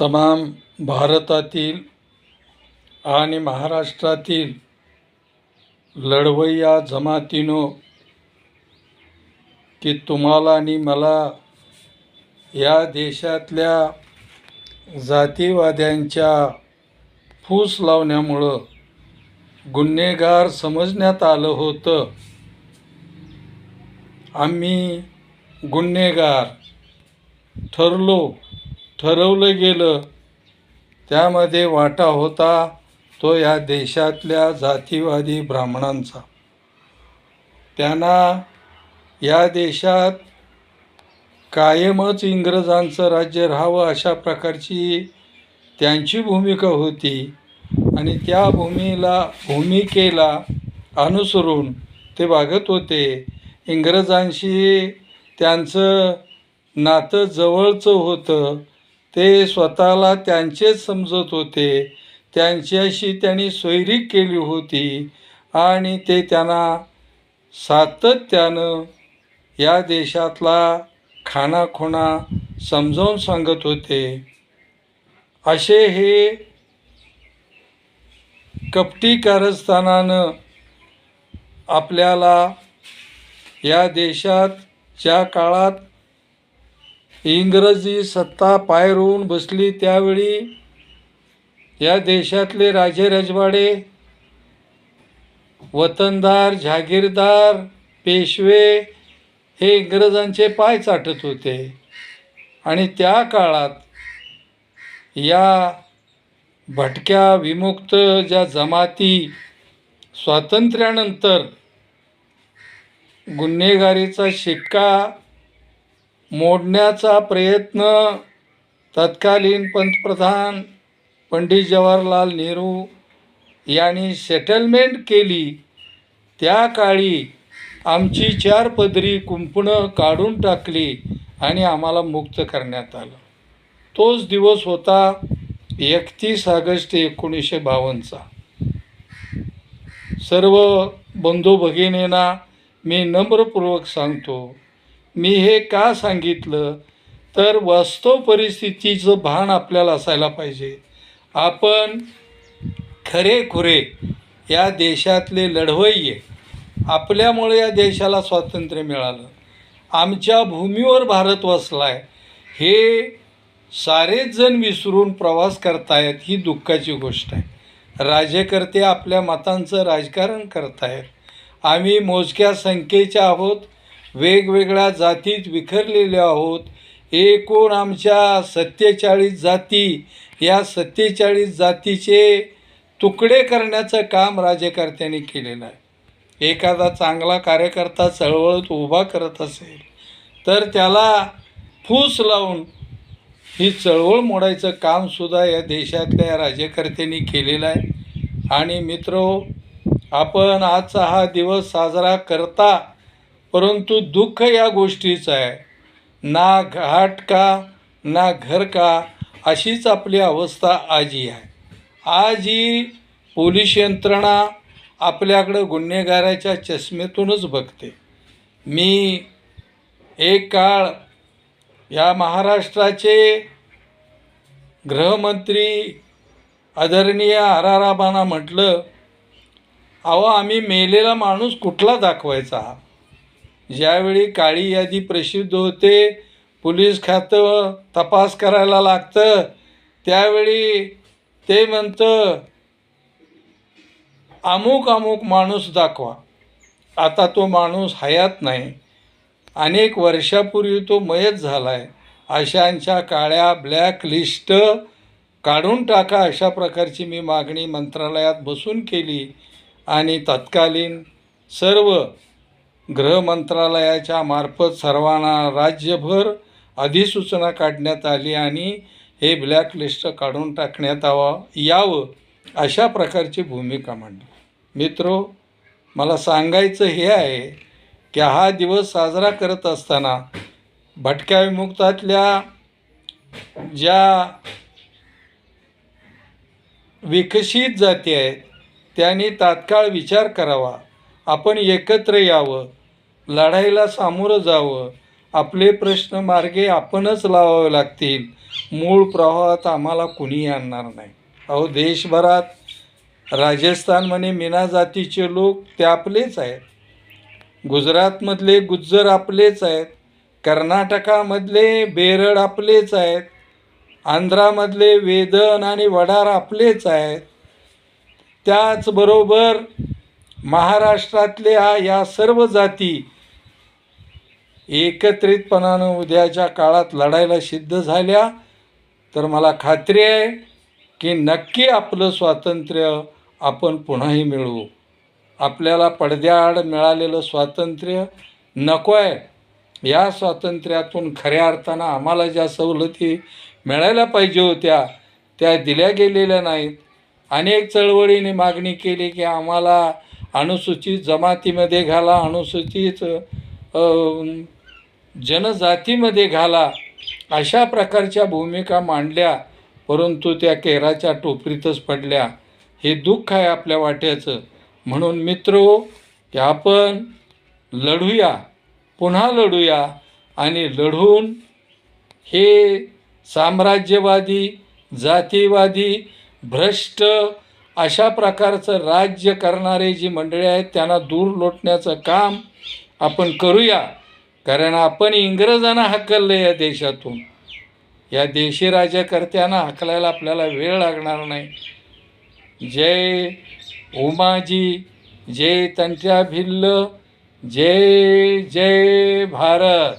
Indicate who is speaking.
Speaker 1: तमाम भारतातील आणि महाराष्ट्रातील लढवय्या जमातीनो की तुम्हाला आणि मला या देशातल्या जातीवाद्यांच्या फूस लावण्यामुळं गुन्हेगार समजण्यात आलं होतं. आम्ही गुन्हेगार ठरलो. ठरवलं गेलं. त्यामध्ये वाटा होता तो या देशातल्या जातीवादी ब्राह्मणांचा. त्यांना या देशात कायमच इंग्रजांचं राज्य राहावं अशा प्रकारची त्यांची भूमिका होती आणि त्या भूमीला भूमिकेला अनुसरून ते वागत होते. इंग्रजांशी त्यांचं नातं जवळचं होतं. ते स्वतःला त्यांचेच समजत होते. त्यांच्याशी त्यांनी सोयरी केली होती आणि ते त्यांना सातत्यानं या देशातला खानाखुणा समजावून सांगत होते. असे हे कपटी कारस्थानानं आपल्याला या देशात ज्या काळात इंग्रजी सत्ता पायरून बसली त्यावेळी या देशातले राजे रजवाडे वतनदार जहागीरदार पेशवे हे इंग्रजांचे पाय चाटत होते. आणि त्या काळात या भटक्या विमुक्त ज्या जमाती स्वातंत्र्यानंतर गुन्हेगारीचा शिक्का मोडण्याचा प्रयत्न तत्कालीन पंतप्रधान पंडित जवाहरलाल नेहरू यांनी सेटलमेंट केली. त्या काळी आमची चार पदरी कुंपणं काढून टाकली आणि आम्हाला मुक्त करण्यात आलं. तोच दिवस होता एकतीस ऑगस्ट एकोणीसशे बावन्नचा. सर्व बंधू भगिनींना मी नम्रपूर्वक सांगतो मी हे का सांगितलं? तर वास्तव परिस्थितीचं भान आपल्याला असायला पाहिजे. आपण खरेखुरे या देशातले लढवय्ये. आपल्यामुळे या देशाला स्वातंत्र्य मिळालं. आमच्या भूमीवर भारत वसला आहे हे सारेच जण विसरून प्रवास करतायत ही दुःखाची गोष्ट आहे. राज्यकर्ते आपल्या मतांचं राजकारण करतायत. आम्ही मोजक्या संख्येच्या आहोत. वेगवेगळ्या जातीत विखरलेले आहोत. एकूण आमच्या सत्तेचाळीस जाती? या सत्तेचाळीस जातीचे तुकडे करण्याचं काम राज्यकर्त्यांनी केलेलं आहे. एखादा चांगला कार्यकर्ता चळवळत उभा करत असेल तर त्याला फूस लावून ही चळवळ मोडायचं कामसुद्धा या देशातल्या या राज्यकर्त्यांनी केलेलं आहे. आणि मित्रो आपण आजचा हा दिवस साजरा करता परंतु दुःख या गोष्टीचं आहे. ना घाट का ना घर का अशीच आपली अवस्था आजी आहे. आज ही पोलीस यंत्रणा आपल्याकडं गुन्हेगाराच्या चष्मेतूनच बघते. मी एक काळ या महाराष्ट्राचे गृहमंत्री आदरणीय आराराबांना म्हटलं अहो आम्ही मेलेला माणूस कुठला दाखवायचा ज्यावेळी काळी यादी प्रसिद्ध होते पोलीस खातं तपास करायला लागतं त्यावेळी ते म्हणतं अमुक अमुक माणूस दाखवा. आता तो माणूस हयात नाही. अनेक वर्षापूर्वी तो मयत झाला आहे अशांच्या काळ्या ब्लॅक लिस्ट काढून टाका. अशा प्रकारची मी मागणी मंत्रालयात बसून केली आणि तत्कालीन सर्व गृहमंत्रालयाच्या मार्फत सर्वांना राज्यभर अधिसूचना काढण्यात आली आणि हे ब्लॅकलिस्ट काढून टाकण्यात यावं यावं अशा प्रकारची भूमिका मांडली. मित्रो मला सांगायचं हे आहे की हा दिवस साजरा करत असताना भटक्या विमुक्तातल्या ज्या विकसित जाती आहेत त्यांनी तात्काळ विचार करावा. आपण एकत्र यावं लढाईला सामोरं जावं आपले प्रश्न मार्गे आपणच लावावे लागतील. मूळ प्रवाहात आम्हाला कुणी आणणार नाही. अहो देशभरात राजस्थानमध्ये मीना जातीचे लोक ते आपलेच आहेत. गुजरातमधले गुज्जर आपलेच आहेत. कर्नाटकामधले बेरड आपलेच आहेत. आंध्रामधले वेदन आणि वडार आपलेच आहेत. त्याचबरोबर महाराष्ट्रातल्या या सर्व जाती एकत्रितपणानं उद्याच्या काळात लढायला सिद्ध झाल्या. तर मला खात्री आहे की नक्की आपलं स्वातंत्र्य आपण पुन्हाही मिळवू. आपल्याला पडद्याआड मिळालेलं स्वातंत्र्य नको आहे. या स्वातंत्र्यातून खऱ्या अर्थानं आम्हाला ज्या सवलती मिळायला पाहिजे होत्या त्या दिल्या गेलेल्या नाहीत. अनेक चळवळीने मागणी केली की आम्हाला अनुसूचित जमातीमध्ये घाला अनुसूचित जनजातीमध्ये घाला अशा प्रकारच्या भूमिका मांडल्या परंतु त्या केराच्या टोपरीतच पडल्या. हे दुःख आहे आपल्या वाट्याचं. म्हणून मित्रो की आपण लढूया पुन्हा लढूया आणि लढून हे साम्राज्यवादी जातीवादी भ्रष्ट अशा प्रकारचं राज्य करणारे जी मंडळी आहेत त्यांना दूर लोटण्याचं काम आपण करूया. कारण आपण इंग्रजांना हकललं या देशातून. या देशी राज्यकर्त्यांना हकलायला आपल्याला वेळ लागणार नाही. जय उमाजी जय तंट्या भिल्ल जय जय भारत.